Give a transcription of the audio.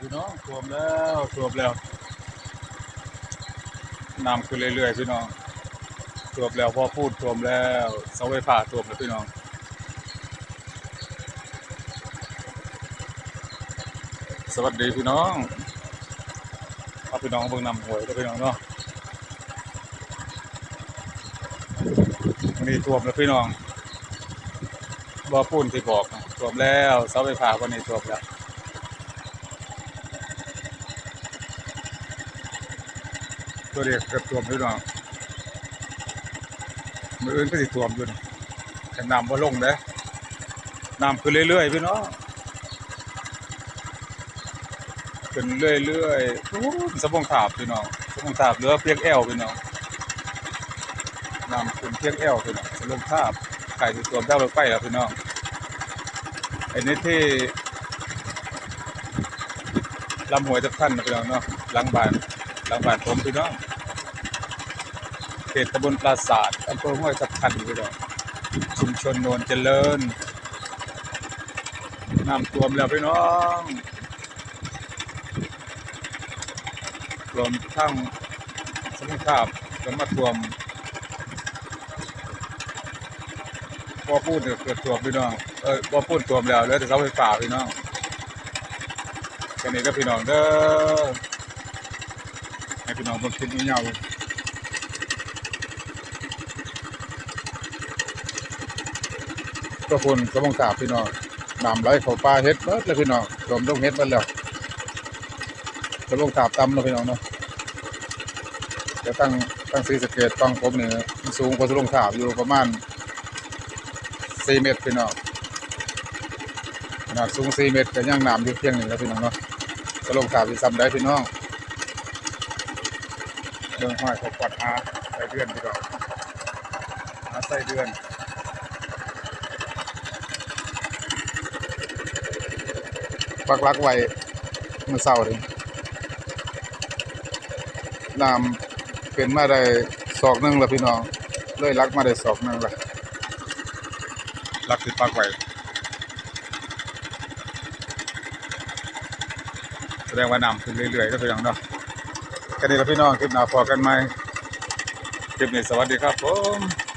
พี่น้องท่วมแล้วท่วมแล้วน้ำขึ้นเรื่อยๆพี่น้องท่วมแล้วพอพูดท่วมแล้วเสาไฟฟ้าท่วมแล้วพี่น้องสวัสดีพี่น้องเอาพี่น้องเบิ่งนำหวยแล้วพี่น้องเนาะวันนี้ท่วมแล้วพี่น้องบ่อปูนที่บอกท่วมแล้วเสาไฟฟ้าวันนี้ท่วมแล้ว ตัวเด็กเกือบท่วมพี่น้องมืออื่นก็สิท่วมอยู่นี่แต่น้ำบ่ลงเด้น้ำขึ้นเรื่อยๆพี่น้องขึ้นเรื่อยๆอู้สมองถาบพี่น้องสมองถาบเหลือเพียงแอวพี่น้องน้ำขึ้นเพียงแอวพี่น้องสมองถาบไก่ที่ตัวเจ้ารถไฟแล้วพี่น้องไอ้นี่ที่ลำหวยตะพันนะพี่น้องเนาะหลังบ้าน ลังบ้านผมพี่น้องเขตตำบลปราสาทอำเภอห้วยตะพันพี่น้องชุมชนโนนเจริญน้ำท่วมแล้วพี่น้องรวมทั้งสมุทรภาพก็มาท่วมบ่อพูดเกิดท่วมพี่น้องเออบ่อพูดท่วมแล้วเลือแต่เสาไฟฟ้าพี่น้องแค่นี้ก็พี่น้องเด้อ พี่น้องบิ่งคลิปนี้าก็คนสมองกาบพี่น้องน้ำไหลเข้าป่าเฮ็ดเบิดเลยพี่น้องรวมลงเฮ็ดเบิดแล้วสมองกาบต่ำเนาะพี่น้องเนาะจะตั้งตั้งสีสเกตฟังผมเนี่ยสูงกว่าสลงขาบอยู่ประมาณ4เมตรพี่น้องขนาดสูง4เมตรก็ยังน้ำอยู่เพียงหนึ่งแล้วพี่น้องเนาะสลงขาบที่ซ้ำได้พี่น้อง เรื่องห้อยเขาปัดหาใส่เดือนพี่น้องหาใส่เดือนปักลักไว้เมื่อเช้าเลยน้ำเป็นมาได้ศอกนึงล้วพี่น้องเลยลักมาได้ศอกนึงละลักติดปากไว้แสดงว่าน้ำขึ้นเรื่อยๆแล้วพี่น้องเนาะ กันนี้แล้วพี่น้องคลิปหน้าพอกันไหมคลิปนี้สวัสดีครับผม